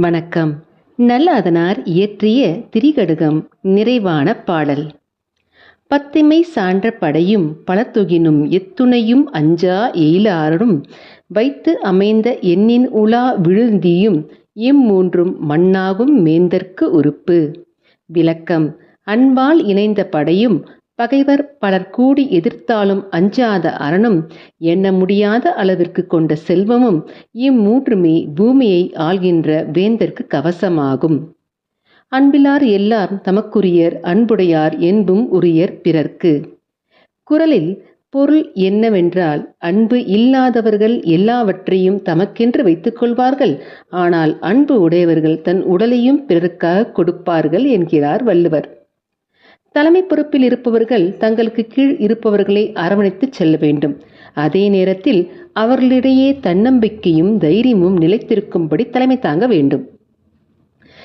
வணக்கம். நல்லாதனார் இயற்றிய திரிகடுகம் நிறைவான பாடல். பத்திமை சான்ற படையும் பலத்துகினும் எத்துணையும் அஞ்சா எயிலாரும் வைத்து அமைந்த எண்ணின் உலா விழுந்தியும் இம்மூன்றும் மண்ணாகும் மேந்தற்கு உறுப்பு. விளக்கம். அன்பால் இணைந்த படையும் பகைவர் பலர் கூடி எதிர்த்தாலும் அஞ்சாத அரணும் எண்ண முடியாத அளவிற்கு கொண்ட செல்வமும் இம்மூன்றுமே பூமியை ஆள்கின்ற வேந்தற்கு கவசமாகும். அன்பிலார் எல்லார் தமக்குரியர் அன்புடையார் என்பும் உரியர் பிறர்க்கு. குரலில் பொருள் என்னவென்றால் அன்பு இல்லாதவர்கள் எல்லாவற்றையும் தமக்கென்று வைத்துக் கொள்வார்கள் ஆனால் அன்பு உடையவர்கள் தன் உடலையும் பிறருக்காக கொடுப்பார்கள் என்கிறார் வள்ளுவர். தலைமை பொறுப்பில் இருப்பவர்கள் தங்களுக்கு கீழ் இருப்பவர்களை அரவணைத்து செல்ல வேண்டும். அதே நேரத்தில் அவர்களிடையே தன்னம்பிக்கையும் தைரியமும் நிலைத்திருக்கும்படி தலைமை தாங்க வேண்டும்.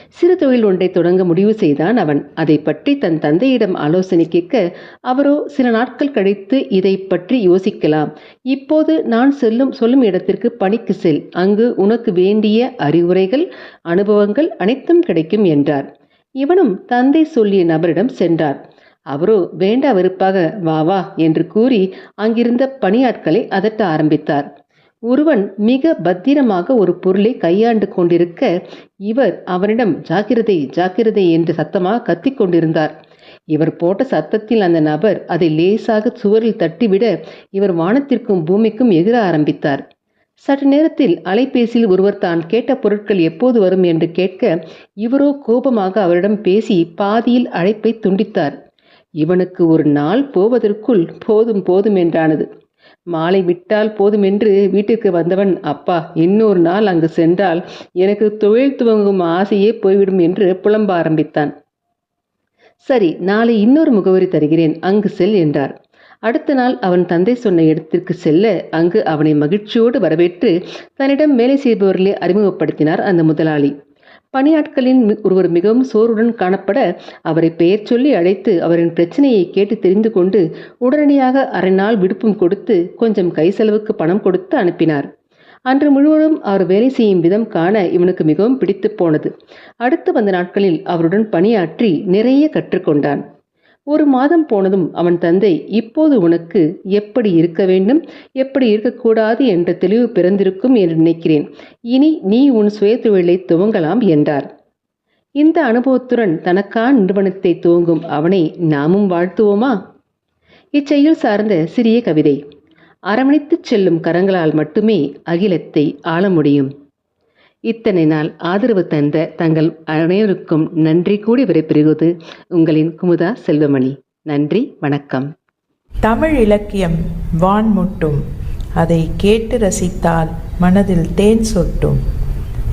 சிறு தொழில் ஒன்றை தொடங்க முடிவு செய்தான் அவன். அதை பற்றி தன் தந்தையிடம் ஆலோசனை கேட்க அவரோ சில நாட்கள் கழித்து இதை பற்றி யோசிக்கலாம். இப்போது நான் செல்லும் சொல்லும் இடத்திற்கு பணிக்கு செல். அங்கு உனக்கு வேண்டிய அறிவுரைகள் அனுபவங்கள் அனைத்தும் கிடைக்கும் என்றார். இவனும் தந்தை சொல்லிய நபரிடம் சென்றார். அவரோ வேண்டா வெறுப்பாக வா வா என்று கூறி அங்கிருந்த பணியாட்களை அதட்ட ஆரம்பித்தார். ஒருவன் மிக பத்திரமாக ஒரு பொருளை கையாண்டு கொண்டிருக்க இவர் அவனிடம் ஜாக்கிரதை ஜாக்கிரதை என்று சத்தமாக கத்திக் கொண்டிருந்தார். இவர் போட்ட சத்தத்தில் அந்த நபர் அதை லேசாக சுவரில் தட்டிவிட இவர் வானத்திற்கும் பூமிக்கும் எகிர ஆரம்பித்தார். சற்று நேரத்தில் அலைபேசியில் ஒருவர் தான் கேட்ட பொருட்கள் எப்போது வரும் என்று கேட்க இவரோ கோபமாக அவரிடம் பேசி பாதியில் அழைப்பை துண்டித்தார். இவனுக்கு ஒரு நாள் போவதற்குள் போதும் போதும் என்றானது. மாலை விட்டால் போதும் என்று வீட்டிற்கு வந்தவன் அப்பா இன்னொரு நாள் அங்கு சென்றால் எனக்கு தொழில் துவங்கும் ஆசையே போய்விடும் என்று புலம்ப ஆரம்பித்தான். சரி நாளை இன்னொரு முகவரி தருகிறேன் அங்கு செல் என்றார். அடுத்த நாள் அவன் தந்தை சொன்ன இடத்திற்கு செல்ல அங்கு அவனை மகிழ்ச்சியோடு வரவேற்று தன்னிடம் வேலை செய்பவர்களை அறிமுகப்படுத்தினார் அந்த முதலாளி. பணியாட்களின் ஒருவர் மிகவும் சோர்வுடன் காணப்பட அவரை பெயர் சொல்லி அழைத்து அவரின் பிரச்சனையை கேட்டு தெரிந்து கொண்டு உடனடியாக அரை நாள் விடுப்பும் கொடுத்து கொஞ்சம் கை செலவுக்கு பணம் கொடுத்து அனுப்பினார். அன்று முழுவதும் அவர் வேலை செய்யும் விதம் காண இவனுக்கு மிகவும் பிடித்து போனது. அடுத்து வந்த நாட்களில் அவருடன் பணியாற்றி நிறைய கற்றுக்கொண்டான். ஒரு மாதம் போனதும் அவன் தந்தை இப்போது உனக்கு எப்படி இருக்க வேண்டும்? எப்படி இருக்கக்கூடாது என்ற தெளிவு பிறந்திருக்கும் என்று நினைக்கிறேன். இனி நீ உன் சுய தொழிலை துவங்கலாம் என்றார். இந்த அனுபவத்துடன் தனக்கான நிறுவனத்தை துவங்கும் அவனை நாமும் வாழ்த்துவோமா? இச்செயல் சார்ந்த சிறிய கவிதை. அரவணைத்துச் செல்லும் கரங்களால் மட்டுமே அகிலத்தை ஆள முடியும். இத்தனை நாள் ஆதரவு தந்த தங்கள் அனைவருக்கும் நன்றி கூடி விடைபெறுவது உங்களின் குமுதா செல்வமணி. நன்றி வணக்கம். தமிழ் இலக்கியம் வான் முட்டும். அதை கேட்டு ரசித்தால் மனதில் தேன் சொட்டும்.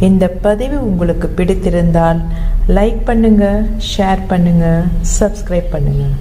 இந்த பதிவு உங்களுக்கு பிடித்திருந்தால் லைக் பண்ணுங்க ஷேர் பண்ணுங்க சப்ஸ்கிரைப் பண்ணுங்கள்